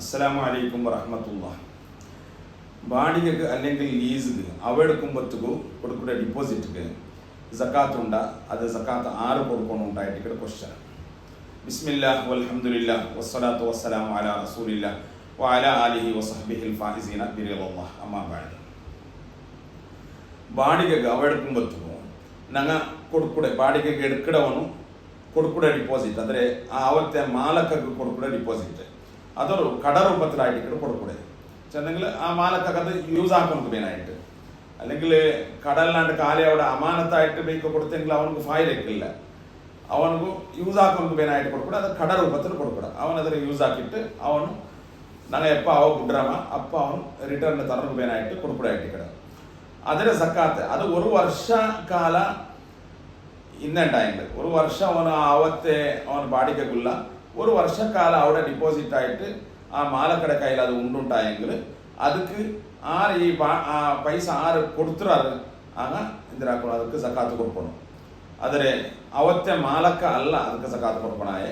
അസ്സലാമു അലൈക്കും വറഹമത്തുള്ള വാടകയ്ക്ക് അല്ലെങ്കിൽ ലീസിന് അവെടുക്കുമ്പോഴത്തേക്കും കൊടുക്കുന്ന ഡിപ്പോസിറ്റിക്ക് സക്കാത്ത് ഉണ്ട അത് സക്കാത്ത് ആറ് കൊടുക്കണം ഉണ്ടായിട്ട് ഇവിടെ ക്വസ്റ്റ്യൻ ബിസ്മില്ല വൽഹമുല്ല വസ്സലാത്തു വസ്സലാം അല റസൂലില്ല വാല അലിഹി വസഹബിഹിൽ ഫാഹിസീന ബിറിയുള്ള അമ്മ ബാഡി ಬಾಡಿಗೆಗೆ ಅವ ಎಡ್ಕೊಂಬತ್ತು ನಂಗೆ ಕೊಡ್ಕುಡೆ ಬಾಡಿಗೆಗೆ ಎಡ್ಕಡವನು ಕೊಡ್ಕುಡೆ ഡിപ്പോസിറ്റ് ಅಂದರೆ ಆ ಆವತ್ತೆ ಮಾಲಕಕ್ಕೆ ಕೊಡ್ಕುಡೆ ಡಿಪಾಸಿಟ್ അതൊരു കടരൂപത്തിലായിട്ട് ರೂಪത്തിലായിട്ട് ഇങ്ങോട്ട് ചെന്നെങ്കിൽ ആ മാലക്കകത്ത് യൂസ് ആക്കും നമുക്ക് മെയിനായിട്ട് അല്ലെങ്കിൽ കടലിലാണ്ട് കാലയോടെ അമാനത്തായിട്ട് ബൈക്ക് കൊടുത്തെങ്കിൽ അവനക്ക് ഫായിലേക്കില്ല ಅವನಿಗೂ ಯೂಸ್ യൂസ് ಬೇನಾಯಿಟ್ಟು ಕೊಡ್ಕೊಡ ಅದು ಕಡ ರೂಪದಲ್ಲಿ ಕೊಡ್ಕೊಡ ಅವನ ಅದರ ಯೂಸ್ ಹಾಕಿಟ್ಟು ಅವನು ನಂಗೆ ಎಪ್ಪ ಅವ ಗುಡ್ರಮ ಅಪ್ಪ ಅವನು ರಿಟರ್ನ್ ತನಗೆ ಬೇನಾಯಿಟ್ಟು ಕೊಡ್ಕೊಡ ಇಟ್ಟು ಕಡೆ ಅದರ ಸಕ್ಕಾತ್ ಅದು ಒಂದು ವರ್ಷ ಕಾಲ ಇನ್ನೆಂಟಾಯ್ತು അവൻ ವರ್ಷ ಅವನು ಆವತ್ತೇ ஒரு வருஷ கால அவட ಡಿಪಾಸಿಟ್ ಆಯಿತು ಆ ಮಾಲಕಡ ಕೈಯಲ್ಲಿ ಅದು ಉಂಡುಂಟಾಯಂಗಿಲ್ ಅದಕ್ಕೆ ಆರು ಈ ಪೈಸ ಆರು ಕೊಡ್ತಿರಾರು ಆಗ ಇದ್ರಾಕ ಅದಕ್ಕೆ ಸಕಾತು ಕೊಡ್ಕೊಂಡು ಆದರೆ ಅವತ್ತೆ ಮಾಲಕ ಅಲ್ಲ ಅದಕ್ಕೆ ಸಕಾತು ಕೊಡ್ಕೊಣಾಯೆ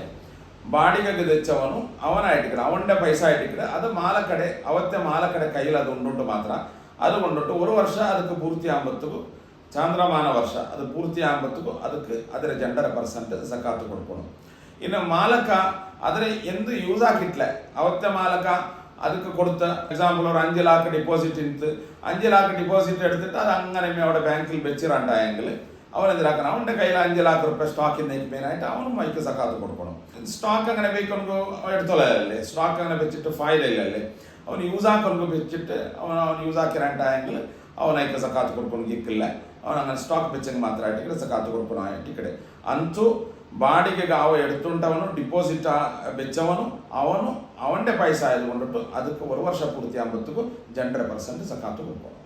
ಬಾಡಿಗೆಗೆ ದೆಚ್ಚವನು ಅವನ ಇಟ್ಟಿಕ್ಕಿಡ ಅವನ ಪೈಸ ಇಟ್ಟಿಕ್ಕಿಡ ಅದು ಮಾಲಕಡೆ ಅವತ್ತೆ ಮಾಲಕಡೆ ಕೈಯಲ್ಲಿ ಅದು ಉಂಡುಂಟು ಮಾತ್ರ ಅದು ಉಂಡುಂಟು ಒಂದು ವರ್ಷ ಅದಕ್ಕೆ ಪೂರ್ತಿ ಆಂಬತ್ತಕ್ಕೂ ಚಾಂದ್ರಮಾನ ವರ್ಷ ಅದು ಪೂರ್ತಿ ಆಂಬತ್ತಕ್ಕೂ ಅದಕ್ಕೆ ಅದರ ಜಂಡರ ಪರ್ಸೆಂಟ್ ಸಕಾತು ಕೊಡ್ಕೊಣು ಇನ್ನು மாலக்கா ಆದರೆ எந்த யூஸ் ஆகிட்டல ಅವತ್ತ மாலக்கா அதுக்கு கொடுத்த எக்ஸாம்பிள் ஒரு அஞ்சு லாக்கு டிபாசிட் எடுத்து அஞ்சு லாக்கு டிபாசிட் எடுத்துட்டு அது அங்கனமே அவட பேங்கில் வச்சிராண்டா எங்கள். அவன் இந்த லாக்கணும் அவன் கையில் அஞ்சு லாக்கு ரூபாய் ஸ்டாக் இன்னைக்கு போயினாயிட்டு அவனும் வைக்க சக்காத்து கொடுக்கணும். ஸ்டாக் அங்கே போய் கொண்டு எடுத்தோல இல்லை ஸ்டாக் அங்கே வச்சுட்டு ஃபைல் இல்லை இல்லை அவன் யூஸ் ஆக்கொண்டு வச்சுட்டு அவன் அவன் யூஸ் ஆக்கிறான்டா எங்கள். அவன் ஐக்க சக்காத்து கொடுக்கணும் இக்கில்ல அவன் அங்கே ஸ்டாக் வச்சுங்க மாத்திர டிக்கெட் சக்காத்து கொடுக்கணும் டிக்கெட் ಅಂತೂ బాడీకి ఆవ ఎడుతుంటావను ಡಿಪಾಸಿಟ್ ಬೆಚ್ಚವನು, ಅವನು ಅವನೇ ಪೈಸಾ ಇಟ್ಕೊಂಡ್ಬಿಟ್ಟು ಅದಕ್ಕೆ ಒಂದು ವರ್ಷ ಪೂರ್ತಿ ಆಗುತ್ತಕ್ಕೂ ಜನರ ಪರ್ಸೆಂಟ್ ಸಕಾತು ಕೊಡ್ಬೋದು